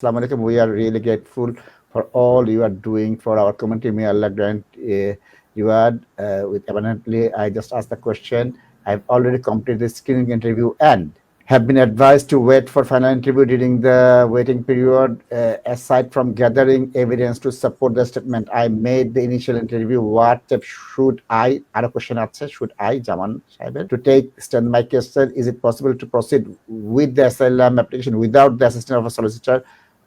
Assalamu alaikum. We are really grateful for all you are doing for our community. May Allah grant uh, you are uh, with abundantly. I just asked the question. I've already completed the screening interview and have been advised to wait for final interview during the waiting period. Uh, aside from gathering evidence to support the statement I made the initial interview, what step should I? Other question আছে should I, Jaman Saibel, to take stand my question? Is it possible to proceed with the asylum application without the assistance of a solicitor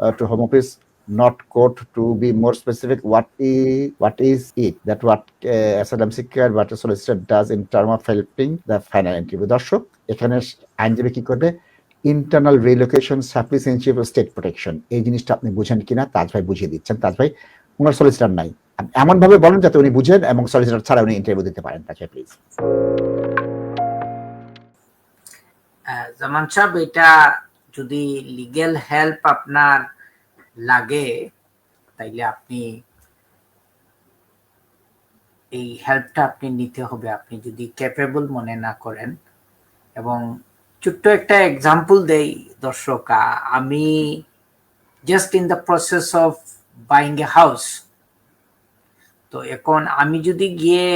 to Home Office? Not court to be more specific. What is what is it that what uh, asylum seeker what a solicitor does in term of helping the final interview? দর্শক এখানে আইনজীবী কি করবে internal relocation sufficiency of state protection এই জিনিসটা আপনি বুঝেন কিনা তাজ ভাই বুঝিয়ে দিচ্ছেন তাজ ভাই ওনার সলিসিটার নাই এমন ভাবে বলেন যাতে উনি বুঝেন এবং সলিসিটার ছাড়া উনি ইন্টারভিউ দিতে পারেন ভাই প্লিজ জামান সাহেব এটা যদি লিগেল হেল্প আপনার লাগে, তাইলে আপনি এই হেল্পটা আপনি নিতে হবে। আপনি যদি ক্যাপেবল মনে না করেন। এবং ছোট্ট একটা এক্সাম্পল দেই দর্শক আমি just in the process of buying a house তো এখন আমি যদি গিয়ে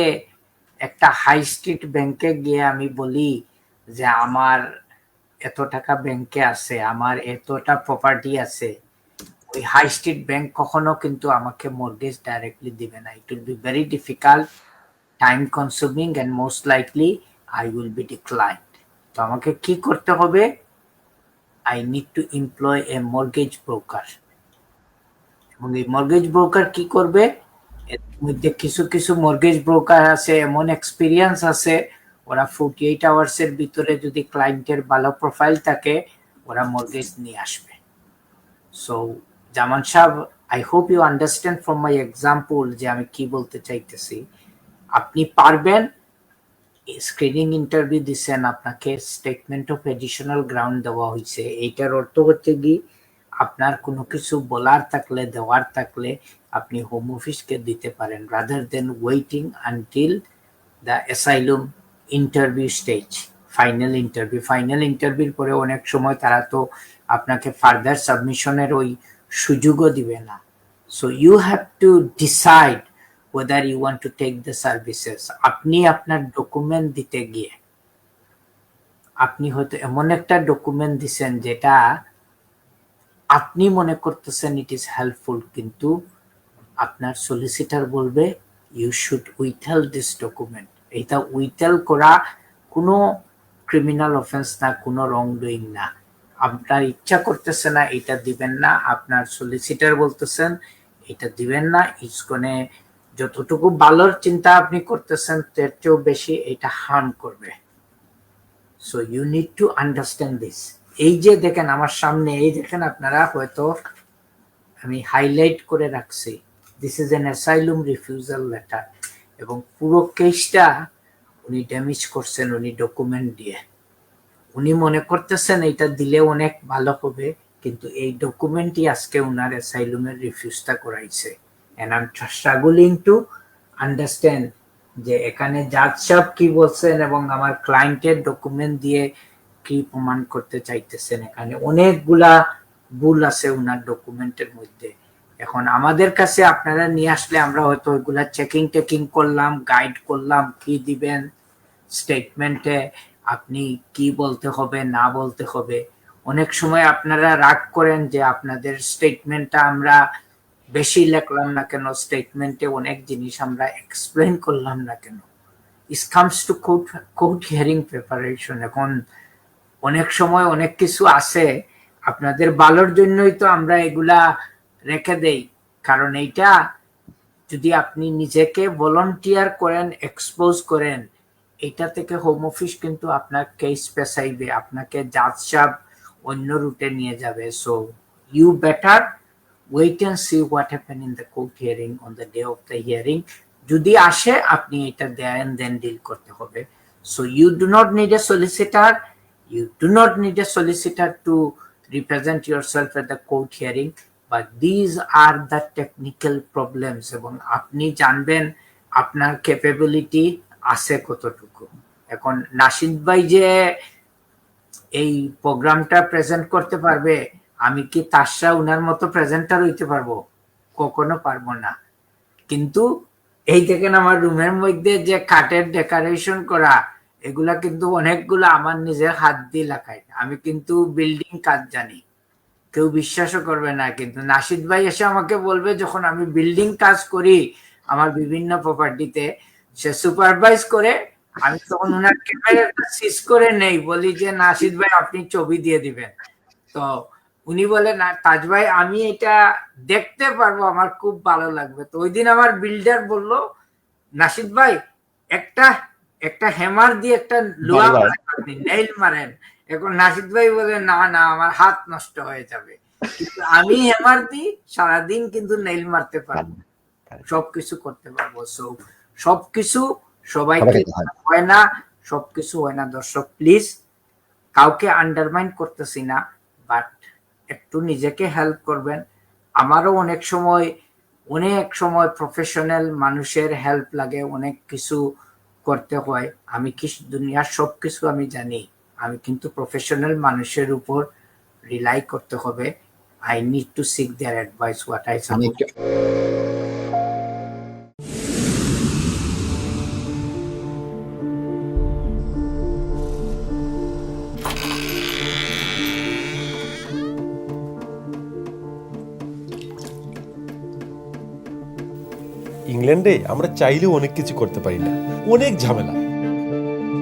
একটা হাই স্ট্রিট ব্যাংকে গিয়ে আমি বলি যে আমার এত টাকা ব্যাংকে আছে, আমার এতটা প্রপার্টি আছে। ওই হাই স্ট্রিট ব্যাংক কখনো কিন্তু আমাকে মর্গেজ ডাইরেক্টলি দিবে না। It will be very difficult time consuming and most likely I will be declined তো আমাকে কি করতে হবে? I need to employ a mortgage broker এবং এই মর্গেজ ব্রোকার কি করবে? এর মধ্যে কিছু কিছু মর্গেজ ব্রোকার আছে, এমন এক্সপিরিয়েন্স আছে ওরা ফোর্টি এইট আওয়ার্স এর ভিতরে যদি ক্লায়েন্টের ভালো প্রোফাইল থাকে, ওরা মর্গেজ নিয়ে আসবে। সো জামান সাহেব I hope you understand from my example যে আমি কি বলতে চাইতেছি। আপনি পারবেন স্ক্রিনিং ইন্টারভিউ দিচ্ছেন আপনাকে স্টেটমেন্ট অফ এডিশনাল গ্রাউন্ড দেওয়া হয়েছে এইটার অর্থ হচ্ছে কি, আপনার কোনো কিছু বলার থাকলে, দেওয়ার থাকলে আপনি হোম অফিসকে দিতে পারেন rather than waiting until the asylum interview stage final interview final ইন্টারভিউর পরে অনেক সময় তারা তো আপনাকে ফার্দার সাবমিশনের ওই সুযোগও দিবে না। So you have to decide whether you want to take the services আপনি আপনার ডকুমেন্ট দিতে গিয়ে, আপনি হয়তো এমন একটা ডকুমেন্ট দিছেন যেটা আপনি মনে করতেছেন ইট ইজ হেল্পফুল কিন্তু আপনার সলিসিটার বলবে you should withhold this document এটা উইথেল করা কোনো ক্রিমিনাল অফেন্স না, কোনো রং ডুইং না। আপনার ইচ্ছা করতেছে না, এটা দিবেন না। আপনার সলিসিটার বলতেছেন, এটা দিবেন না। ইসকনে যতটুকু ভালোর চিন্তা আপনি করতেছেন, তার চেয়েও বেশি এটা হার্ম করবে। So you need to understand this এই যে দেখেন, আমার সামনে, এই দেখেন আপনারা হয়তো আমি হাইলাইট করে রাখছি। This is an asylum refusal letter এবং পুরো কেসটা উনি ড্যামেজ করছেন, উনি ডকুমেন্ট দিয়ে। উনি মনে করতেছেন এটা দিলে অনেক ভালো হবে, কিন্তু এই ডকুমেন্টই আজকে উনার অ্যাসাইলুমের রিফিউজটা করাইছে। I am struggling to understand যে এখানে জাজ সাহেব কি বলছেন এবং আমার ক্লায়েন্টের ডকুমেন্ট দিয়ে কি প্রমাণ করতে চাইতেছেন। এখানে অনেকগুলা ভুল আছে উনার ডকুমেন্টের মধ্যে। এখন আমাদের কাছে আপনারা নিয়ে আসলে আমরা হয়তো ওইগুলা চেকিং টেকিং করলাম গাইড করলাম, কি দিবেন স্টেটমেন্টে আপনি কি বলতে হবে, না বলতে হবে। অনেক সময় আপনারা রাগ করেন যে আপনাদের স্টেটমেন্টটা আমরা বেশি লেখলাম না কেন স্টেটমেন্টে অনেক জিনিস আমরা এক্সপ্লেন করলাম না কেন। Is comes to court court hearing preparation এখন অনেক সময় অনেক কিছু আছে, আপনাদের ভালোর জন্যই তো আমরা এগুলা রেখে দেই। কারণ এইটা যদি আপনি নিজেকে ভলান্টিয়ার করেন এক্সপোজ করেন এটা থেকে হোম অফিস কিন্তু আপনার কেস পেছাইবে, আপনাকে জাজ সাহেব অন্য রুটে নিয়ে যাবে। So you better wait and see what happen in the court hearing on the day of the hearing যদি আসে, আপনি এটা দেন দেন ডিল করতে হবে। So you do not need a solicitor you do not need a solicitor to represent yourself at the court hearing but these are the technical problems, এবং আপনি জানবেন আপনার ক্যাপাবিলিটি আছে কতটুকু। এখন নাসিদ ভাই যে এই প্রোগ্রামটা প্রেজেন্ট করতে পারবে, আমি কি তারসা উনার মতো প্রেজেন্টার হইতে পারব? কখনো পারব না। কিন্তু এই দেখেন আমার রুমের মধ্যে যে কাঠের ডেকোরেশন করা, এগুলা কিন্তু অনেকগুলো আমার নিজের হাত দিয়ে লাগাই আমি কিন্তু বিল্ডিং কাজ জানি। কেউ বিশ্বাসও করবে না কিন্তু নাসিদ ভাই এসে আমাকে বলবে যখন আমি বিল্ডিং কাজ করি আমার বিভিন্ন প্রপার্টিতে সে সুপারভাইজ করে আমি তখন ওনার ক্যামেরাটা সিজ করে নেই বলি যে নাসিদ ভাই আপনি ছবি দিয়ে দিবেন। তো উনি বলে না তাজ ভাই আমি এটা দেখতে পারব আমার খুব ভালো লাগবে। তো ওই দিন আমার বিল্ডার বলল নাসিদ ভাই একটা একটা হ্যামার দিয়ে একটা লোহা। মারেন নেইল মারেন। এখন নাসিদ ভাই বলে না না আমার হাত নষ্ট হয়ে যাবে। কিন্তু আমি হ্যামার দিই সারাদিন কিন্তু নেইল মারতে পারব। সবকিছু করতে পারব। সো সবকিছু সবাইকে হয়। হয় না সবকিছু হয় না। দর্শক প্লিজ কাউকে আন্ডারমাইন করতেছি না বাট একটু নিজেকে হেল্প করবেন। আমারও অনেক সময় অনেক সময় প্রফেশনাল মানুষের হেল্প লাগে অনেক কিছু করতে হয়। আমি কি দুনিয়ার সব কিছু আমি জানি। আমি কিন্তু প্রফেশনাল মানুষের উপর রিলাই করতে হবে। I need to seek their advice what I ইংল্যান্ডে আমরা চাইলেও অনেক কিছু করতে পারি না। অনেক ঝামেলা।